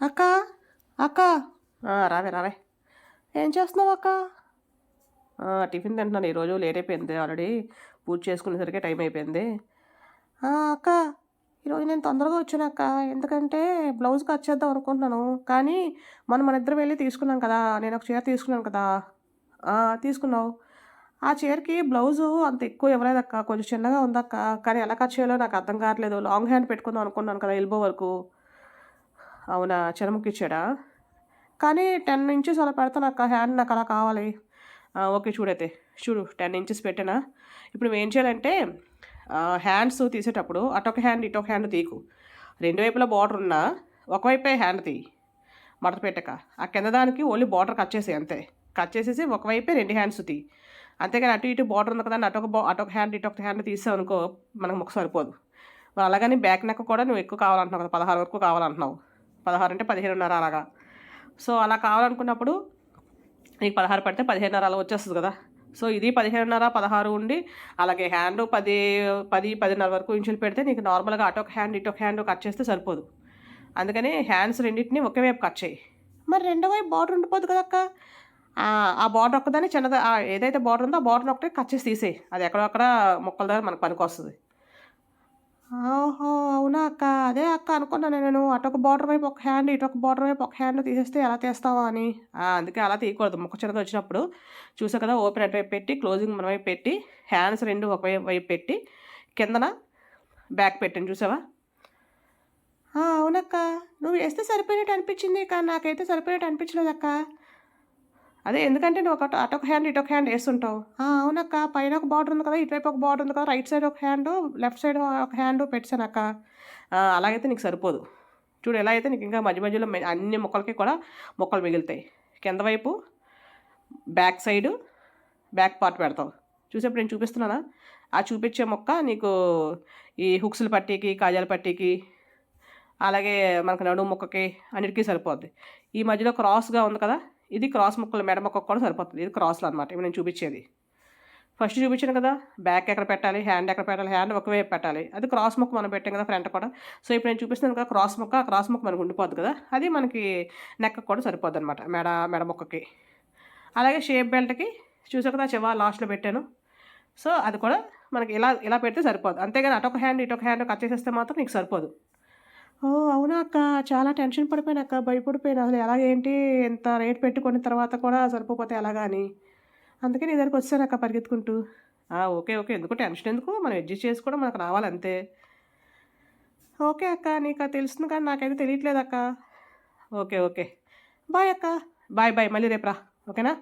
అక్క అక్క. రావే రావే. ఏం చేస్తున్నావు అక్క? టిఫిన్ తింటున్నాను. ఈరోజు లేట్ అయిపోయింది. ఆల్రెడీ పూజ చేసుకునేసరికి టైం అయిపోయింది. అక్క ఈరోజు నేను తొందరగా వచ్చాను అక్క. ఎందుకంటే బ్లౌజ్ కట్ చేద్దాం అనుకుంటున్నాను. కానీ మనం మన ఇద్దరు వెళ్ళి తీసుకున్నాం కదా. నేను ఒక చీర తీసుకున్నాను కదా. తీసుకున్నావు. ఆ చీరకి బ్లౌజు అంత ఎక్కువ ఇవ్వలేదక్క కొంచెం చిన్నగా ఉందక్క కానీ ఎలా కట్ చేయాలో నాకు అర్థం కావట్లేదు. లాంగ్ హ్యాండ్ పెట్టుకుందాం అనుకున్నాను కదా ఎల్బో వరకు. అవునా? చిరముకి ఇచ్చాడా కానీ టెన్ ఇంచెస్ అలా పెడతాను నాకు హ్యాండ్ నాకు అలా కావాలి. ఓకే చూడైతే. చూడు టెన్ ఇంచెస్ పెట్టానా. ఇప్పుడు ఏం చేయాలంటే హ్యాండ్స్ తీసేటప్పుడు అటొక హ్యాండ్ ఇటొక హ్యాండ్ తీకు. రెండు వైపులా బార్డర్ ఉన్నా ఒకవైపే హ్యాండ్ తీ మడత పెట్టక. ఆ కింద దానికి ఓన్లీ బార్డర్ కట్ చేసి అంతే. కట్ చేసేసి ఒకవైపే రెండు హ్యాండ్స్ తీ అంతేగాని అటు ఇటు బార్డర్ ఉంది కదా అటొక బా అటొక హ్యాండ్ ఇటొక హ్యాండ్ తీసావు అనుకో మనకు ముక్క సరిపోదు. అలాగని బ్యాక్ నెక్ కూడా నువ్వు ఎక్కువ కావాలంటున్నావు కదా పదహారు వరకు కావాలంటున్నావు. పదహారు అంటే పదిహేనున్నర అలాగా. సో అలా కావాలనుకున్నప్పుడు నీకు పదహారు పడితే పదిహేనున్నర అలా వచ్చేస్తుంది కదా. సో ఇది పదిహేనున్నర పదహారు ఉండి అలాగే హ్యాండ్ పది పది పదిన్నర వరకు ఇంచులు పెడితే నీకు నార్మల్గా అటొక హ్యాండ్ ఇటొక హ్యాండ్ కట్ చేస్తే సరిపోదు. అందుకని హ్యాండ్స్ రెండింటిని ఒకే వైపు కట్ చేయి. మరి రెండో వైపు బార్డర్ ఉండిపోదు కదా అక్క ఆ, బార్డర్ ఒక్కదాన్ని చిన్నది ఏదైతే బార్డర్ ఉందో ఆ బార్డర్ ఒకటే కట్ చేసి తీసేయి. అది ఎక్కడొక్కడ మొక్కల దగ్గర మనకు పనికి వస్తుంది. ఓహో! అనుకున్నాను నేను అటొక బార్డర్ వైపు ఒక హ్యాండ్ ఇటొక బార్డర్ వైపు ఒక హ్యాండ్ తీసేస్తే ఎలా తీస్తావా అని. అందుకే అలా తీయకూడదు. మొక్క చిన్నది వచ్చినప్పుడు చూసా కదా ఓపెన్ అటువైపు పెట్టి క్లోజింగ్ మన వైపు పెట్టి హ్యాండ్స్ రెండు ఒక వైపు పెట్టి కిందన బ్యాక్ పెట్టాను. చూసావా? అవునక్క. నువ్వు వేస్తే సరిపోయినట్టు అనిపించింది కానీ నాకైతే సరిపోయినట్టు అనిపించలేదక్క. అదే ఎందుకంటే నువ్వు ఒక అటొక హ్యాండ్ ఇటొక హ్యాండ్ వేస్తుంటావు. అవునక్క పైన ఒక బార్డర్ ఉంది కదా ఇటువైపు ఒక బార్డర్ ఉంది కదా రైట్ సైడ్ ఒక హ్యాండ్ లెఫ్ట్ సైడ్ ఒక హ్యాండ్ పెట్టానక్క. అలాగైతే నీకు సరిపోదు. చూడు ఎలా అయితే నీకు ఇంకా మధ్య మధ్యలో అన్ని మొక్కలకి కూడా మొక్కలు మిగులుతాయి. కింద వైపు బ్యాక్ సైడ్ బ్యాక్ పార్ట్ పెడతావు. చూసేప్పుడు నేను చూపిస్తున్నానా? ఆ చూపించే మొక్క నీకు ఈ హుక్స్ల పట్టీకి కాజాల పట్టీకి అలాగే మనకు నడుము మొక్కకి అన్నిటికీ సరిపోద్ది. ఈ మధ్యలో క్రాస్గా ఉంది కదా ఇది క్రాస్ ముక్కలు మెడ మొక్క కూడా సరిపోతుంది. ఇది క్రాస్లో అనమాట ఇవి నేను చూపించేది. ఫస్ట్ చూపించాను కదా బ్యాక్ ఎక్కడ పెట్టాలి హ్యాండ్ ఎక్కడ పెట్టాలి హ్యాండ్ ఒకవైపు పెట్టాలి. అది క్రాస్ ముక్క మనం పెట్టాం కదా ఫ్రంట్ కూడా. సో ఇప్పుడు నేను చూపిస్తున్నాను కదా క్రాస్ ముక్క క్రాస్ ముక్క మనకు ఉండిపోద్ది కదా. అది మనకి నెక్ కూడా సరిపోద్ది అనమాట మెడ మెడ మొక్కకి. అలాగే షేప్ బెల్ట్కి చూసా కదా చివా లాస్ట్లో పెట్టాను. సో అది కూడా మనకి ఇలా ఇలా పెడితే సరిపోదు అంతేగాని అటొక హ్యాండ్ ఇటొక హ్యాండ్ కట్ చేసేస్తే మాత్రం నీకు సరిపోదు. ఓ అవునా అక్క? చాలా టెన్షన్ పడిపోయాను అక్క. భయపడిపోయాను అసలు. ఎలాగేంటి? ఎంత రేట్ పెట్టుకున్న తర్వాత కూడా సరిపోతే ఎలాగా అని. అందుకే నీ దగ్గరికి వచ్చాను అక్క పరిగెత్తుకుంటూ. ఆ, ఓకే ఓకే. ఎందుకు? టెన్షన్ ఎందుకు? మనం అడ్జస్ట్ చేసుకోవడం మనకు రావాలంతే. ఓకే అక్క నీకు తెలుస్తుంది కానీ నాకైతే తెలియట్లేదు అక్క. Okay okay. బాయ్ అక్క. Bye bye. మళ్ళీ రేపు రా. ఓకేనా?